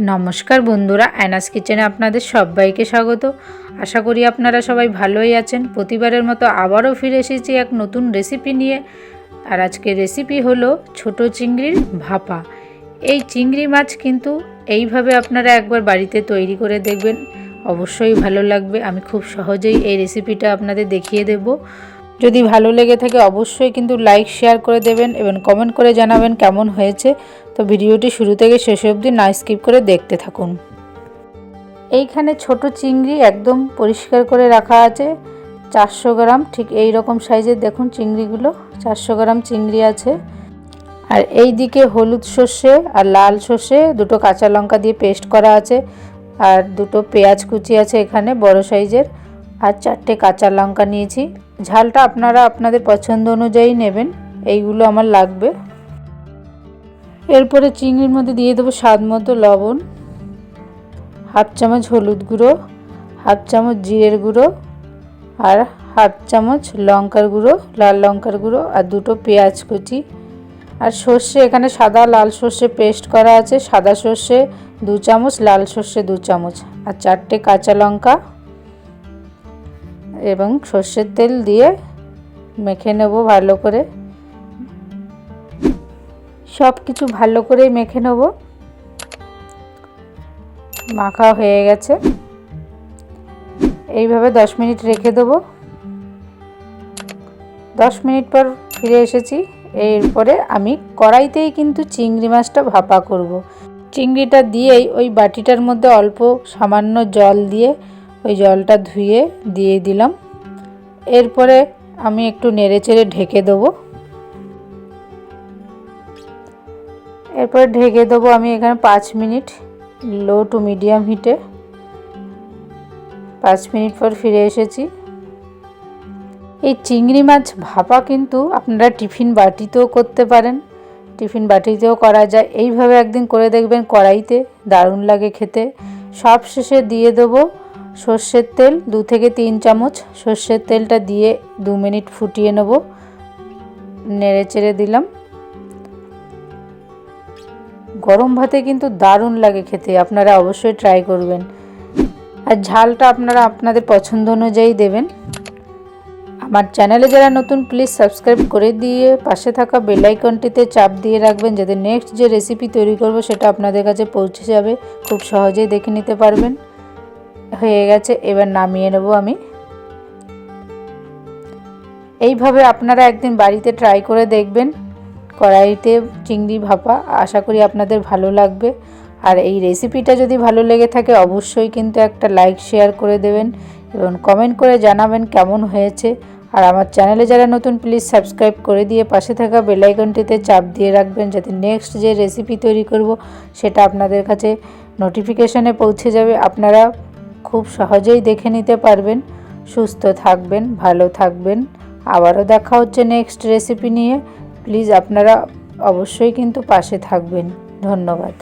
নমস্কার বন্ধুরা, অ্যানাস কিচেনে আপনাদের সবাইকে স্বাগত। আশা করি আপনারা সবাই ভালোই আছেন। প্রতিবারের মতো আবারও ফিরে এসেছি এক নতুন রেসিপি নিয়ে। আর আজকের রেসিপি হলো ছোট চিংড়ির ভাপা। এই চিংড়ি মাছ কিন্তু এইভাবে আপনারা একবার বাড়িতে তৈরি করে দেখবেন। অবশ্যই ভালো লাগবে। আমি খুব সহজেই এই রেসিপিটা আপনাদের দেখিয়ে দেবো। যদি ভালো লেগে থাকে অবশ্যই কিন্তু লাইক শেয়ার করে দেবেন এবং কমেন্ট করে জানাবেন কেমন হয়েছে। তো ভিডিওটি শুরু থেকে শেষ অবধি না স্কিপ করে দেখতে থাকুন। এইখানে ছোট চিংড়ি একদম পরিষ্কার করে রাখা আছে। চারশো গ্রাম, ঠিক এই রকম সাইজের দেখুন চিংড়িগুলো, চারশো গ্রাম চিংড়ি আছে। আর এই দিকে হলুদ সর্ষে আর লাল সর্ষে, দুটো কাঁচা লঙ্কা দিয়ে পেস্ট করা আছে। আর দুটো পেঁয়াজ কুচি আছে এখানে, বড় সাইজের। আর চারটে কাঁচা লঙ্কা নিয়েছি। ঝালটা আপনারা আপনাদের পছন্দ অনুযায়ী নেবেন, এইগুলো আমার লাগবে। এরপরে চিংড়ির মধ্যে দিয়ে দেবো স্বাদ মতো লবণ, হাফ চামচ হলুদ গুঁড়ো, হাফ চামচ জিরের গুঁড়ো আর হাফ চামচ লঙ্কার গুঁড়ো, লাল লঙ্কার গুঁড়ো আর দুটো পেঁয়াজ কুচি। আর সর্ষে, এখানে সাদা লাল সর্ষে পেস্ট করা আছে, সাদা সর্ষে দু চামচ, লাল সর্ষে দু চামচ আর চারটে কাঁচা লঙ্কা। এবং সর্ষের তেল দিয়ে মেখে নেব ভালো করে। সব কিছু ভালো করে মেখে নেব। মাখা হয়ে গেছে। এইভাবে দশ মিনিট রেখে দেবো। দশ মিনিট পর ফিরে এসেছি। এরপরে আমি কড়াইতেই কিন্তু চিংড়ি মাছটা ভাপা করব। চিংড়িটা দিয়েই ওই বাটিটার মধ্যে অল্প সামান্য জল দিয়ে ওই জলটা ধুয়ে দিয়ে দিলাম। এরপরে আমি একটু নেড়ে চেড়ে ঢেকে দেবো। এরপরে ঢেকে দেবো আমি এখানে পাঁচ মিনিট লো টু মিডিয়াম হিটে। পাঁচ মিনিট পর ফিরে এসেছি। এই চিংড়ি মাছ ভাপা কিন্তু আপনারা টিফিন বাটিতেও করতে পারেন। টিফিন বাটিতেও করা যায়। এইভাবে একদিন করে দেখবেন কড়াইতে দারুণ লাগে খেতে। সব শেষে দিয়ে দেবো সর্ষের তেল দু থেকে তিন চামচ। সর্ষের তেলটা দিয়ে দু মিনিট ফুটিয়ে নেব। নেড়ে চেড়ে দিলাম। গরম ভাতে কিন্তু দারুণ লাগে খেতে। আপনারা অবশ্যই ট্রাই করবেন। আর ঝালটা আপনারা আপনাদের পছন্দ অনুযায়ী দেবেন। আমার চ্যানেলে যারা নতুন প্লিজ সাবস্ক্রাইব করে দিয়ে পাশে থাকা বেলাইকনটিতে চাপ দিয়ে রাখবেন, যাতে নেক্সট যে রেসিপি তৈরি করব, সেটা আপনাদের কাছে পৌঁছে যাবে। খুব সহজেই দেখে নিতে পারবেন। হয়ে গেছে, এবার নামিয়ে নেব আমি। এইভাবে আপনারা একদিন বাড়িতে ট্রাই করে দেখবেন, কড়াইতে চিংড়ি ভাপা, আশা করি আপনাদের ভালো লাগবে। আর এই রেসিপিটা যদি ভালো লেগে থাকে, অবশ্যই কিন্তু একটা লাইক শেয়ার করে দেবেন এবং কমেন্ট করে জানাবেন কেমন হয়েছে। আর আমার চ্যানেলে যারা নতুন প্লিজ সাবস্ক্রাইব করে দিয়ে পাশে থাকা বেলাইকনটিতে চাপ দিয়ে রাখবেন, যাতে নেক্সট যে রেসিপি তৈরি করব, সেটা আপনাদের কাছে নোটিফিকেশনে পৌঁছে যাবে। আপনারা খুব সহজেই দেখে নিতে পারবেন। সুস্থ থাকবেন, ভালো থাকবেন। আবারও দেখা হচ্ছে নেক্সট রেসিপি নিয়ে। প্লিজ আপনারা অবশ্যই কিন্তু পাশে থাকবেন। ধন্যবাদ।